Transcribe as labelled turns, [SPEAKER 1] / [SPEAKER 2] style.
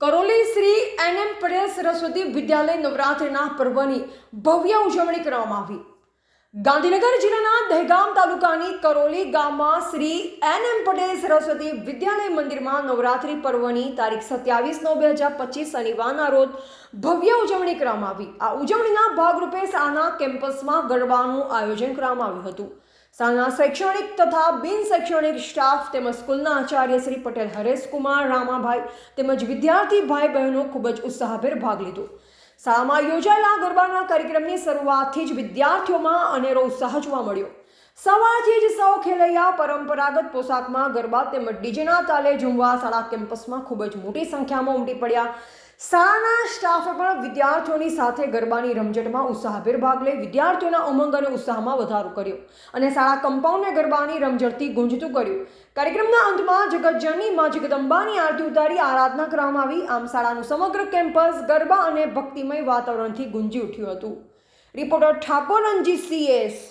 [SPEAKER 1] Karoli Shri N M Patel Saraswati Vidyalaya નવરાત્રિના પર્વની ભવ્ય ઉજવણી કરવામાં આવી. ગાંધીનગર જિલ્લાના દહેગામ તાલુકાની કરોલી ગામમાં શ્રી એન એમ પટેલ સરસ્વતી વિદ્યાલય મંદિરમાં નવરાત્રિ પર્વની તારીખ સત્યાવીસ નવ બે હજાર પચીસ શનિવારના રોજ ભવ્ય ઉજવણી કરવામાં આવી. આ ઉજવણીના ભાગરૂપે શાળાના કેમ્પસમાં ગરબાનું આયોજન કરવામાં આવ્યું હતું. શાળાના શૈક્ષણિક તથા બિન શૈક્ષણિક સ્ટાફ તેમજ સ્કૂલના આચાર્ય શ્રી પટેલ હરેશકુમાર રામાભાઈ તેમજ વિદ્યાર્થી ભાઈ બહેનો ખૂબ જ ઉત્સાહભેર ભાગ લીધો. શાળામાં યોજાયેલા ગરબાના કાર્યક્રમની શરૂઆતથી જ વિદ્યાર્થીઓમાં અનેરો ઉત્સાહ જોવા મળ્યો. સવારથી જ સૌ ખેલૈયા પરંપરાગત પોશાકમાં ગરબા તેમજ ડીજેના તાલે ઝૂમવા શાળા કેમ્પસમાં ખૂબ જ મોટી સંખ્યામાં ઉમટી પડ્યા. શાળાના સ્ટાફે પણ વિદ્યાર્થીઓની સાથે ગરબાની રમઝટમાં ઉત્સાહભેર ભાગ લઈ વિદ્યાર્થીઓના ઉમંગ અને ઉત્સાહમાં વધારો કર્યો અને શાળા કમ્પાઉન્ડને ગરબાની રમઝટથી ગુંજતું કર્યું. કાર્યક્રમના અંતમાં જગતજનની માં જગદંબાની આરતી ઉતારી આરાધના કરવામાં આવી. આમ શાળાનું સમગ્ર કેમ્પસ ગરબા અને ભક્તિમય વાતાવરણથી ગુંજી ઉઠ્યું હતું. Reporter Thakor Ranjit CS